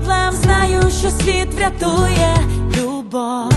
проблем знаю, що світ врятує любов.